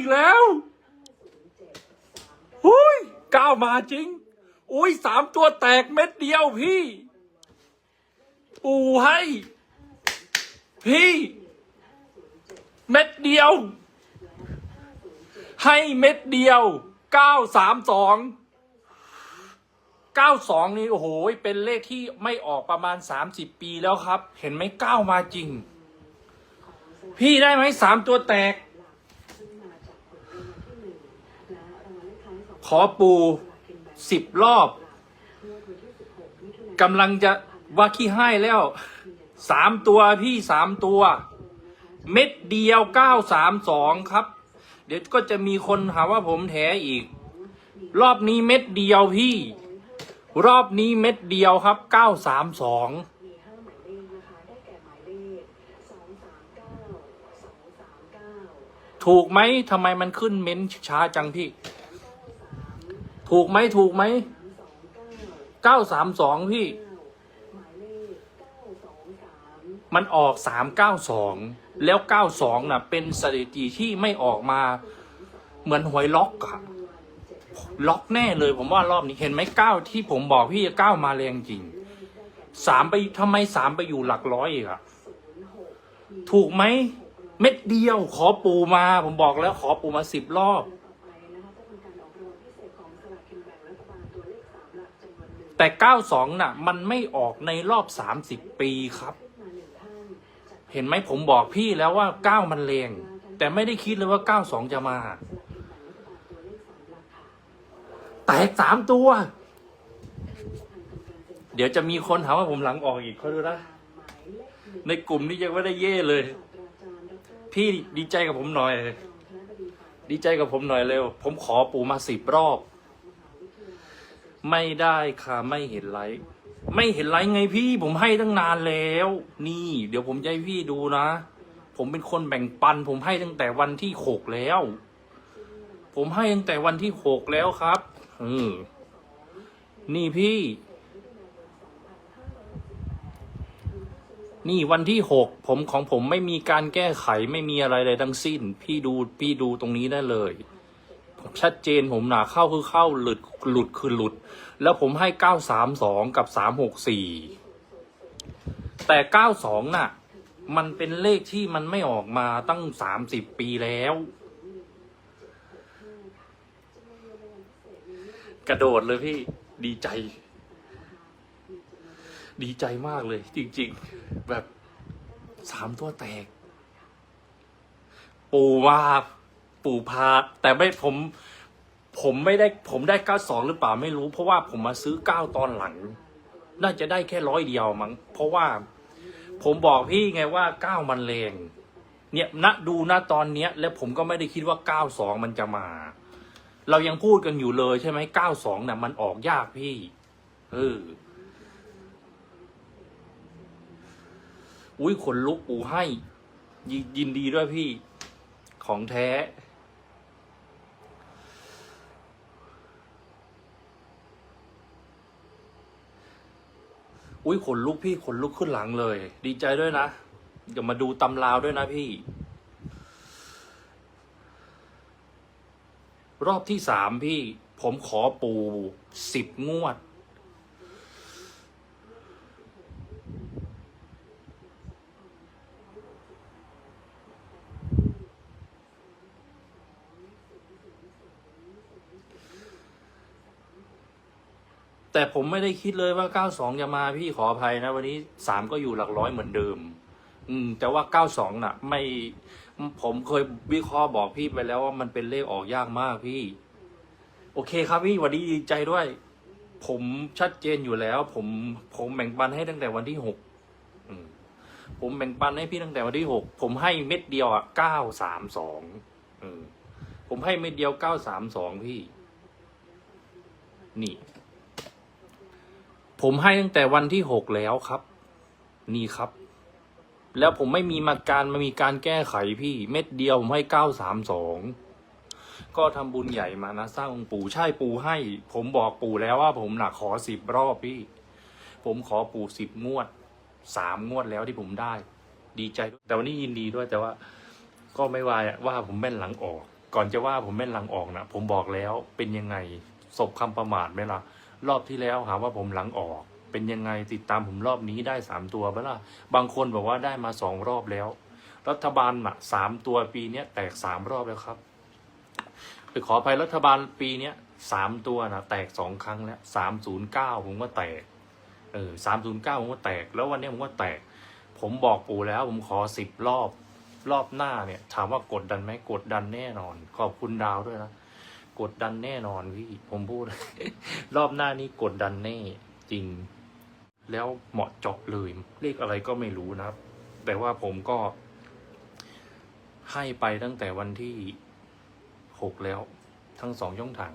อีกแล้วหุ้ยก้าวมาจริง อุ้ยสามตัวแตกเม็ดเดียวพี่ปูให้ พี่ เม็ดเดียว ให้เม็ดเดียวเก้าสามสองเก้าสองนี่โอ้โหเป็นเลขที่ไม่ออกประมาณสามสิบปีแล้วครับ เห็นไหมเก้ามาจริง พี่ได้ไหมสามตัวแตก อปูสิบรอบกำลังจะว่าขี้ให้แล้วสามตัวพี่สามตัว เม็ดเดียวเก้าสามสองครับ เดี๋ยวก็จะมีคนหาว่าผมแถอีก รอบนี้เม็ดเดียวพี่ รอบนี้เม็ดเดียวครับเก้าสามสองถูกไหมทำไมมันขึ้นเม้นช้าจังพี่ ถูกไหมถูกไหมสองเก้าเก้าสามสองพี่ มันออกสามเก้าสองแล้วเก้าสองน่ะ เป็นสถิติที่ไม่ออกมาเหมือนหวยล็อกอะล็อกแน่เลยผมว่ารอบนี้เห็นไหมเก้าที่ผมบอกพี่เก้ามาแรงจริงสามไปทำไมสามไปอยู่หลักร้อยอีกอะถูกไหม เม็ดเดียวขอปูมา ผมบอกแล้วขอปูมาสิบรอบ แต่เก้าสองน่ะ มันไม่ออกในรอบสามสิบปีครับ เห็นไหมผมบอกพี่แล้วว่าเก้ามันแรงแต่ไม่ได้คิดเลยว่าเก้าสองจะมาแตกค่ะแตกสามตัว เดี๋ยวจะมีคนหามว่าผมหลังออกอีกเขาดูนะ ในกลุ่มนี้ยังไม่ได้เย่เลย พี่ดีใจกับผมหน่อย ดีฝ่ายดีใจกับผมหน่อยเร็ว ผมขอปูมาสิบรอบ ไม่ได้ค่ะไม่เห็นไลค์ไม่เห็นไลค์ไงพี่ ผมให้ตั้งนานแล้ว นี่ เดี๋ยวผมจะให้พี่ดูนะ ผมเป็นคนแบ่งปัน ผมให้ตั้งแต่วันที่หกแล้ว ผมให้ตั้งแต่วันที่หกแล้วครับออนี่พี่ นี่วันที่หกผมของผมไม่มีการแก้ไขไม่มีอะไรเลยทั้งสิ้น พี่ดูพี่ดูตรงนี้ได้เลยชัดเจนผมหนาเข้าคือเข้าหลุด หลุดคือหลุด แล้วผมให้เก้าสามสองกับสามหกสี่แต่เก้าสองน่ะ มันเป็นเลขที่มันไม่ออกมาตั้งสามสิบปีแล้ว กระโดดเลยพี่ดีใจ ดีใจมากเลย จริง ๆ แบบสามตัวแตก ปูว่าปูพาแต่ไม่ผม ผมไม่ได้ผมได้เก้าสองหรือเปล่าไม่รู้ เพราะว่าผมมาซื้อเก้าตอนหลัง น่าจะได้แค่ร้อยเดียวมั้งเพราะว่าผมบอกพี่ไงว่าเก้ามันแรงเนี่ยณดูณตอนเนี้ย แล้วผมก็ไม่ได้คิดว่าเก้าสองมันจะมา เรายังพูดกันอยู่เลยใช่ไหมเก้าสองน่ะ มันออกยากพี่เอออุ้ยขนลุกปูให้ ยินดีด้วยพี่ ของแท้ อุ้ยขนลุกพี่ขนลุกขึ้นหลังเลย ดีใจด้วยนะเดี๋ยวมาดูตำราวด้วยนะพี่ รอบที่สามพี่ ผมขอปูสิบงวด แต่ผมไม่ได้คิดเลยว่า 92 จะมาพี่ขออภัยนะ วันนี้ 3 ก็อยู่หลักร้อยเหมือนเดิม อืม แต่ว่า 92 น่ะ ไม่ ผมเคยวิเคราะห์บอกพี่ไปแล้วว่ามันเป็นเลขออกยากมากพี่ โอเคครับพี่วันนี้ดีใจด้วย ผมชัดเจนอยู่แล้ว ผมผมแบ่งปันให้ตั้งแต่วันที่6อืมผมแบ่งปันให้พี่ตั้งแต่วันที่6ผมให้เม็ดเดียวอะ932อืมผมให้เม็ดเดียว932พี่ นี่ ผมให้ตั้งแต่วันที่หกแล้วครับ นี่ครับ แล้วผมไม่มีมาการมามีการแก้ไขพี่เม็ดเดียวผมให้เก้าสามสองก็ทำบุญใหญ่มานะสร้างองค์ปู่ใช่ปู่ให้ ผมบอกปู่แล้วว่า ผมหนักขอสิบรอบพี่ ผมขอปู่สิบงวดสามงวดแล้วที่ผมได้ ดีใจแต่วันนี้ยินดีด้วยแต่ว่า ก็ไม่วายว่าผมแม่นหลังออก ก่อนจะว่าผมแม่นหลังออกนะผมบอกแล้วเป็นยังไงศพคำประมาทไหมล่ะ รอบที่แล้วหาว่าผมหลังออก เป็นยังไงติดตามผมรอบนี้ได้สามตัวปะล่ะบางคนบอกว่าได้มาสองรอบแล้ว รัฐบาลน่ะสามตัวปีเนี้ยแตกสามรอบแล้วครับไปขออภัยรัฐบาลปีเนี้ยสามตัวนะแตกสองครั้งแล้วสามศูนย์เก้าผมก็แตกเออสามศูนย์เก้าผมก็แตก แล้ววันนี้ผมก็แตก ผมบอกปู่แล้วผมขอสิบรอบรอบหน้าเนี่ย ถามว่ากดดันไหมกดดันแน่นอน ขอบคุณดาวด้วยนะ กดดันแน่นอนพี่ผมพูด รอบหน้านี้กดดันแน่จริง แล้วเหมาะเจาะเลยเลขอะไรก็ไม่รู้นะครับ แต่ว่าผมก็ ให้ไปตั้งแต่วันที่หกแล้ว ทั้งสองช่องทาง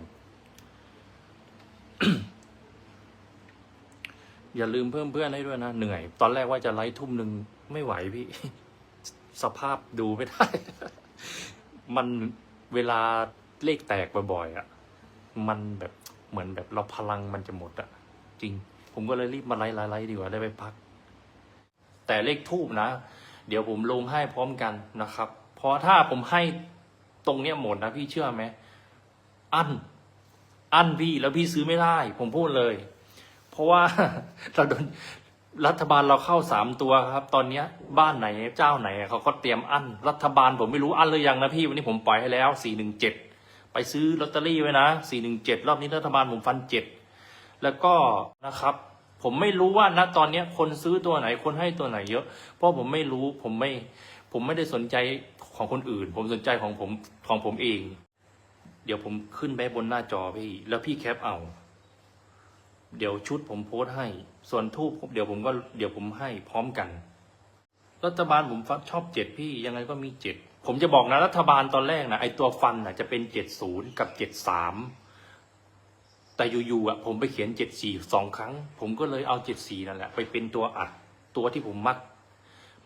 อย่าลืมเพิ่มเพื่อนให้ด้วยนะ เหนื่อย ตอนแรกว่าจะไลฟ์ทุ่มหนึ่งไม่ไหวพี่ สภาพดูไม่ได้ มันเวลา เลขแตกบ่อยๆอะ่ะ มันแบบเหมือนแบบเราพลังมันจะหมดอะ่ะ จริง ผมก็เลยรีบมาไลฟ์ไลฟ์ดีกว่าได้ไปพัก แต่เลขทูบนะ เดี๋ยวผมลงให้พร้อมกันนะครับเพราะถ้าผมให้ตรงเนี้ยหมดนะพี่เชื่อไหมอัน อันพี่แล้วพี่ซื้อไม่ได้ ผมพูดเลย เพราะว่าเราโดนรัฐบาลเราเข้าสามตัวครับ ตอนเนี้ย บ้านไหนเจ้าไหนเขาก็เตรียมอันรัฐบาลผมไม่รู้อันหรือยังนะพี่วันนี้ผมปล่อยให้แล้วสี่หนึ่งเจ็ด ไปซื้อลอตเตอรี่ไว้นะสี่หนึ่งเจ็ดรอบนี้รัฐบาลผมฟันเจ็ดแล้วก็นะครับ ผมไม่รู้ว่าณตอนนี้คนซื้อตัวไหนคนให้ตัวไหนเยอะ เพราะผมไม่รู้ผมไม่ผมไม่ได้สนใจของคนอื่น ผมสนใจของผมของผมเอง เดี๋ยวผมขึ้นไปบนหน้าจอพี่ แล้วพี่แคปเอา เดี๋ยวชุดผมโพสต์ให้ ส่วนทูบเดี๋ยวผมก็เดี๋ยวผมให้พร้อมกันรัฐบาลผมชอบเจ็ดพี่ยังไงก็มีเจ็ด ผมจะบอกนะรัฐบาลตอนแรกนะไอตัวฟันนะจะเป็นเจ็ดศูนย์กับเจ็ดสามแต่อยู่ๆอะผมไปเขียนเจ็ดสี่สองครั้ง ผมก็เลยเอาเจ็ดสี่นั่นแหละไปเป็นตัวอัดตัวที่ผมมัก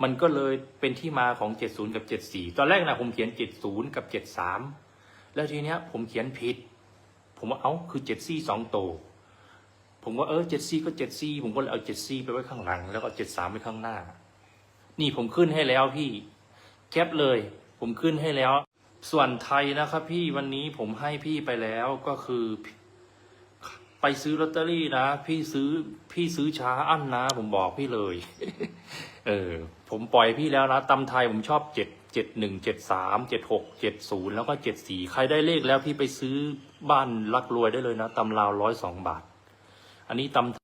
มันก็เลยเป็นที่มาของเจ็ดศูนย์กับเจ็ดสี่ตอนแรกนะผมเขียนเจ็ดศูนย์กับเจ็ดสามแล้วทีเนี้ย ผมเขียนผิด ผมว่าเอ้าคือเจ็ดซี่สองโต ผมว่าเออเจ็ดซี่ก็เจ็ดซี่ผมก็เลยเอาเจ็ดซี่ไปไว้ข้างหลัง แล้วก็เจ็ดสามไว้ข้างหน้า นี่ผมขึ้นให้แล้วพี่แคปเลย ผมขึ้นให้แล้ว ส่วนไทยนะครับ พี่วันนี้ผมให้พี่ไปแล้วก็คือ ไปซื้อลอตเตอรี่นะ พี่ซื้อพี่ซื้อช้าอั้นนะ ผมบอกพี่เลย เออ ผมปล่อยพี่แล้วนะตำไทยผมชอบเจ็ดเจ็ดหนึ่งเจ็ดสามเจ็ดหกเจ็ดศูนย์แล้วก็เจ็ดสี่ใครได้เลขแล้วพี่ไปซื้อบ้านรักรวยได้เลยนะตำราวร้อยสองบาท อันนี้ตำไทย